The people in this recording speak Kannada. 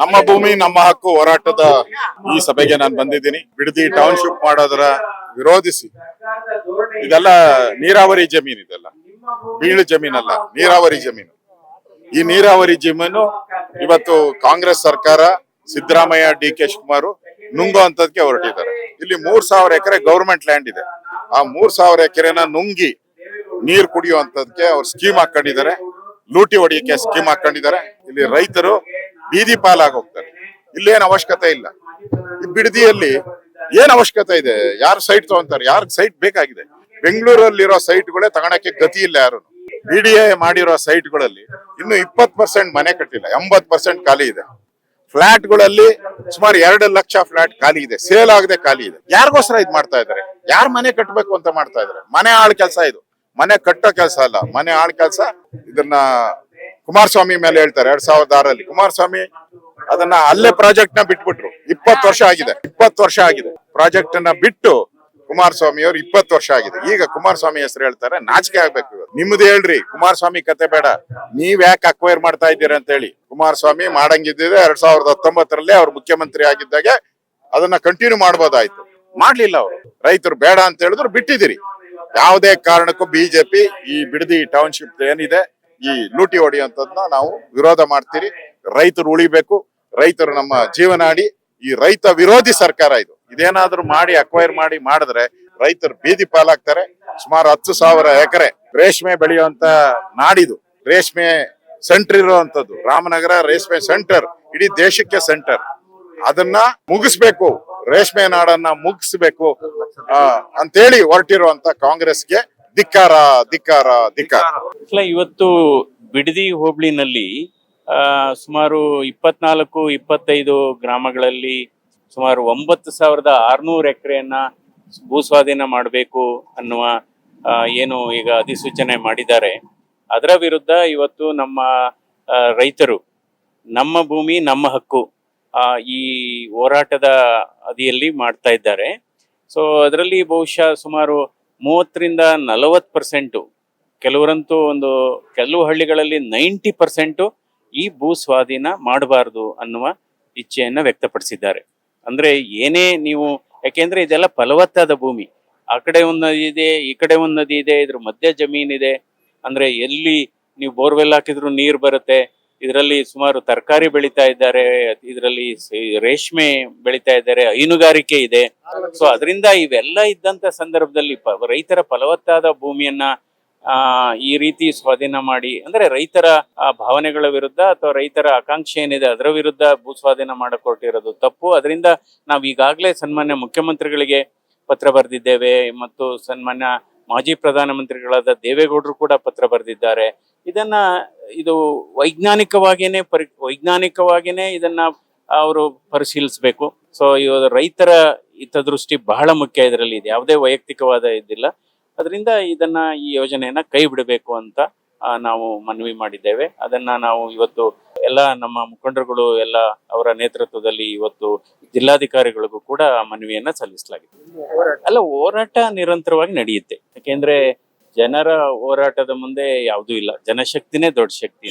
ನಮ್ಮ ಭೂಮಿ, ನಮ್ಮ ಹಕ್ಕು ಹೋರಾಟದ ಈ ಸಭೆಗೆ ನಾನು ಬಂದಿದ್ದೀನಿ. ಬಿಡದಿ ಟೌನ್ಶಿಪ್ ಮಾಡೋದರ ವಿರೋಧಿಸಿ. ಇದೆಲ್ಲ ನೀರಾವರಿ ಜಮೀನು ಇದೆಲ್ಲ. ಬೀಳು ಜಮೀನಲ್ಲ, ನೀರಾವರಿ ಜಮೀನು. ಈ ನೀರಾವರಿ ಜಮೀನು ಇವತ್ತು ಕಾಂಗ್ರೆಸ್ ಸರ್ಕಾರ ಸಿದ್ದರಾಮಯ್ಯ ಡಿ ಕೆ ಶಿವಕುಮಾರ್ ನುಂಗೋ ಅಂತದಕ್ಕೆ ಹೊರಟಿದ್ದಾರೆ. ಇಲ್ಲಿ ಮೂರ್ ಸಾವಿರ ಎಕರೆ ಗೌರ್ಮೆಂಟ್ ಲ್ಯಾಂಡ್ ಇದೆ. ಆ ಮೂರ್ ಸಾವಿರ ಎಕರೆನ ನುಂಗಿ ನೀರ್ ಕುಡಿಯುವಂತದಕ್ಕೆ ಅವ್ರು ಸ್ಕೀಮ್ ಹಾಕೊಂಡಿದ್ದಾರೆ. ಲೂಟಿ ಹೊಡಿಯಕ್ಕೆ ಸ್ಕೀಮ್ ಹಾಕೊಂಡಿದ್ದಾರೆ. ಇಲ್ಲಿ ರೈತರು ಬೀದಿ ಪಾಲಾಗೋಗ್ತಾರೆ. ಇಲ್ಲೇನ್ ಅವಶ್ಯಕತೆ ಇಲ್ಲ. ಈ ಬಿಡದಿಯಲ್ಲಿ ಏನ್ ಅವಶ್ಯಕತೆ ಇದೆ? ಯಾರು ಸೈಟ್ ತಗೊಂತಾರೆ? ಯಾರು ಸೈಟ್ ಬೇಕಾಗಿದೆ? ಬೆಂಗಳೂರಲ್ಲಿರೋ ಸೈಟ್ಗಳೇ ತಗೊಳಕ್ಕೆ ಗತಿ ಇಲ್ಲ ಯಾರು. ಬಿ ಡಿ ಎ ಮಾಡಿರೋ ಸೈಟ್ಗಳಲ್ಲಿ ಇನ್ನು ಇಪ್ಪತ್ ಪರ್ಸೆಂಟ್ ಮನೆ ಕಟ್ಟಿಲ್ಲ. ಎಂಬತ್ ಪರ್ಸೆಂಟ್ ಖಾಲಿ ಇದೆ. ಫ್ಲಾಟ್ಗಳಲ್ಲಿ ಸುಮಾರು ಎರಡು ಲಕ್ಷ ಫ್ಲಾಟ್ ಖಾಲಿ ಇದೆ. ಸೇಲ್ ಆಗದೆ ಖಾಲಿ ಇದೆ. ಯಾರಿಗೋಸ್ಕರ ಇದ್ ಮಾಡ್ತಾ ಇದಾರೆ ಯಾರು ಮನೆ ಕಟ್ಟಬೇಕು ಅಂತ ಮಾಡ್ತಾ ಇದಾರೆ ಮನೆ ಆಳ್ ಕೆಲಸ ಇದು. ಮನೆ ಕಟ್ಟೋ ಕೆಲಸ ಅಲ್ಲ. ಮನೆ ಆಳ್ ಕೆಲಸ ಇದನ್ನ ಕುಮಾರಸ್ವಾಮಿ ಮೇಲೆ ಹೇಳ್ತಾರೆ ಎರಡ್ ಸಾವಿರದ ಆರಲ್ಲಿ ಕುಮಾರಸ್ವಾಮಿ ಅದನ್ನ ಅಲ್ಲೇ ಪ್ರಾಜೆಕ್ಟ್ನ ಬಿಟ್ಬಿಟ್ರು. ಇಪ್ಪತ್ತು ವರ್ಷ ಆಗಿದೆ. ಇಪ್ಪತ್ತು ವರ್ಷ ಆಗಿದೆ. ಪ್ರಾಜೆಕ್ಟ್ ಅನ್ನ ಬಿಟ್ಟು ಕುಮಾರಸ್ವಾಮಿ ಅವರು ಇಪ್ಪತ್ತು ವರ್ಷ ಆಗಿದೆ. ಈಗ ಕುಮಾರಸ್ವಾಮಿ ಹೆಸರು ಹೇಳ್ತಾರೆ, ನಾಚಿಕೆ ಆಗ್ಬೇಕು. ನಿಮ್ದು ಹೇಳ್ರಿ, ಕುಮಾರಸ್ವಾಮಿ ಕತೆ ಬೇಡ. ನೀವ್ ಯಾಕೆ ಅಕ್ವೈರ್ ಮಾಡ್ತಾ ಇದ್ದೀರಿ ಅಂತ ಹೇಳಿ ಕುಮಾರಸ್ವಾಮಿ ಮಾಡಂಗಿದ್ದಿದೆ, ಎರಡ್ ಸಾವಿರದ ಹತ್ತೊಂಬತ್ತರಲ್ಲಿ ಅವ್ರು ಮುಖ್ಯಮಂತ್ರಿ ಆಗಿದ್ದಾಗ ಅದನ್ನ ಕಂಟಿನ್ಯೂ ಮಾಡ್ಬೋದಾಯ್ತು. ಮಾಡ್ಲಿಲ್ಲ ಅವರು. ರೈತರು ಬೇಡ ಅಂತ ಹೇಳಿದ್ರು ಬಿಟ್ಟಿದಿರಿ ಯಾವುದೇ ಕಾರಣಕ್ಕೂ ಬಿಜೆಪಿ ಈ ಬಿಡದಿ ಟೌನ್ಶಿಪ್ ಏನಿದೆ ಈ ಲೂಟಿ ಹೊಡೆಯುವಂತದ್ನ ನಾವು ವಿರೋಧ ಮಾಡ್ತೀರಿ. ರೈತರು ಉಳಿಬೇಕು. ರೈತರು ನಮ್ಮ ಜೀವನಾಡಿ ಈ ರೈತ ವಿರೋಧಿ ಸರ್ಕಾರ ಇದು. ಇದೇನಾದ್ರೂ ಮಾಡಿ ಅಕ್ವೈರ್ ಮಾಡಿ ಮಾಡಿದ್ರೆ ರೈತರು ಬೀದಿ ಪಾಲಾಗ್ತಾರೆ. ಸುಮಾರು ಹತ್ತು ಸಾವಿರ ಎಕರೆ ರೇಷ್ಮೆ ಬೆಳೆಯುವಂತ ನಾಡಿದು. ರೇಷ್ಮೆ ಸೆಂಟರ್ ಇರುವಂತದ್ದು. ರಾಮನಗರ ರೇಷ್ಮೆ ಸೆಂಟರ್ ಇಡೀ ದೇಶಕ್ಕೆ ಸೆಂಟರ್ ಅದನ್ನ ಮುಗಿಸ್ಬೇಕು. ರೇಷ್ಮೆ ನಾಡನ್ನ ಮುಗಿಸ್ಬೇಕು. ಅಂತೇಳಿ ಹೊರಟಿರುವಂತ ಕಾಂಗ್ರೆಸ್ಗೆ ಧಿಕ್ಕಾರ ಧಿಕ್ಕಾರ ಧಿಕ್ಕಾರ. ಇವತ್ತು ಬಿಡದಿ ಹೋಬಳಿನಲ್ಲಿ ಸುಮಾರು ಇಪ್ಪತ್ನಾಲ್ಕು, ಇಪ್ಪತ್ತೈದು ಗ್ರಾಮಗಳಲ್ಲಿ ಸುಮಾರು ಒಂಬತ್ತು ಸಾವಿರದ ಆರ್ನೂರು ಎಕರೆಯನ್ನ ಭೂಸ್ವಾಧೀನ ಮಾಡಬೇಕು ಅನ್ನುವ ಏನು ಈಗ ಅಧಿಸೂಚನೆ ಮಾಡಿದ್ದಾರೆ. ಅದರ ವಿರುದ್ಧ ಇವತ್ತು ನಮ್ಮ ರೈತರು, ನಮ್ಮ ಭೂಮಿ, ನಮ್ಮ ಹಕ್ಕು ಈ ಹೋರಾಟದ ಅದಿಯಲ್ಲಿ ಮಾಡ್ತಾ ಇದ್ದಾರೆ. ಸೊ ಅದರಲ್ಲಿ ಬಹುಶಃ ಸುಮಾರು ಮೂವತ್ತರಿಂದ ನಲವತ್ತು ಪರ್ಸೆಂಟು ಕೆಲವರಂತೂ ಒಂದು ಕೆಲವು ಹಳ್ಳಿಗಳಲ್ಲಿ ನೈಂಟಿ ಪರ್ಸೆಂಟು ಈ ಭೂ ಸ್ವಾಧೀನ ಮಾಡಬಾರ್ದು ಅನ್ನುವ ಇಚ್ಛೆಯನ್ನು ವ್ಯಕ್ತಪಡಿಸಿದ್ದಾರೆ. ಅಂದ್ರೆ ಏನೇ ನೀವು, ಯಾಕೆಂದ್ರೆ ಇದೆಲ್ಲ ಫಲವತ್ತಾದ ಭೂಮಿ. ಆ ಕಡೆ ಒಂದು ನದಿ ಇದೆ, ಈ ಕಡೆ ಒಂದು ನದಿ ಇದೆ, ಇದ್ರ ಮಧ್ಯ ಜಮೀನಿದೆ. ಅಂದ್ರೆ ಎಲ್ಲಿ ನೀವು ಬೋರ್ವೆಲ್ ಹಾಕಿದ್ರು ನೀರು ಬರುತ್ತೆ ಇದರಲ್ಲಿ ಸುಮಾರು ತರಕಾರಿ ಬೆಳೀತಾ ಇದ್ದಾರೆ, ಇದರಲ್ಲಿ ರೇಷ್ಮೆ ಬೆಳೀತಾ ಇದ್ದಾರೆ, ಹೈನುಗಾರಿಕೆ ಇದೆ. ಸೊ ಅದರಿಂದ ಇವೆಲ್ಲ ಇದ್ದಂತ ಸಂದರ್ಭದಲ್ಲಿ ರೈತರ ಫಲವತ್ತಾದ ಭೂಮಿಯನ್ನ ಈ ರೀತಿ ಸ್ವಾಧೀನ ಮಾಡಿ, ಅಂದ್ರೆ ರೈತರ ಭಾವನೆಗಳ ವಿರುದ್ಧ ಅಥವಾ ರೈತರ ಆಕಾಂಕ್ಷೆ ಏನಿದೆ ಅದರ ವಿರುದ್ಧ ಭೂ ಸ್ವಾಧೀನ ಮಾಡಿಕೊಟ್ಟಿರೋದು ತಪ್ಪು. ಅದರಿಂದ ನಾವು ಈಗಾಗಲೇ ಸನ್ಮಾನ್ಯ ಮುಖ್ಯಮಂತ್ರಿಗಳಿಗೆ ಪತ್ರ ಬರೆದಿದ್ದೇವೆ ಮತ್ತು ಸನ್ಮಾನ್ಯ ಮಾಜಿ ಪ್ರಧಾನಮಂತ್ರಿಗಳಾದ ದೇವೇಗೌಡರು ಕೂಡ ಪತ್ರ ಬರೆದಿದ್ದಾರೆ. ಇದನ್ನ ಇದು ವೈಜ್ಞಾನಿಕವಾಗಿಯೇ ಪರಿ ವೈಜ್ಞಾನಿಕವಾಗಿಯೇ ಇದನ್ನ ಅವರು ಪರಿಶೀಲಿಸಬೇಕು. ಸೊ ಇವಾಗ ರೈತರ ಹಿತದೃಷ್ಟಿ ಬಹಳ ಮುಖ್ಯ ಇದರಲ್ಲಿ ಇದೆ. ಯಾವುದೇ ವೈಯಕ್ತಿಕವಾದ ಇದಿಲ್ಲ. ಅದರಿಂದ ಇದನ್ನ ಈ ಯೋಜನೆಯನ್ನ ಕೈ ಬಿಡಬೇಕು ಅಂತ ನಾವು ಮನವಿ ಮಾಡಿದ್ದೇವೆ. ಅದನ್ನ ನಾವು ಇವತ್ತು ಎಲ್ಲ ನಮ್ಮ ಮುಖಂಡರುಗಳು, ಎಲ್ಲ ಅವರ ನೇತೃತ್ವದಲ್ಲಿ ಇವತ್ತು ಜಿಲ್ಲಾಧಿಕಾರಿಗಳಿಗೂ ಕೂಡ ಮನವಿಯನ್ನ ಸಲ್ಲಿಸಲಾಗಿದೆ. ಅಲ್ಲ, ಹೋರಾಟ ನಿರಂತರವಾಗಿ ನಡೆಯುತ್ತೆ. ಯಾಕೆಂದ್ರೆ ಜನರ ಹೋರಾಟದ ಮುಂದೆ ಯಾವುದೂ ಇಲ್ಲ. ಜನಶಕ್ತಿನೇ ದೊಡ್ಡ ಶಕ್ತಿ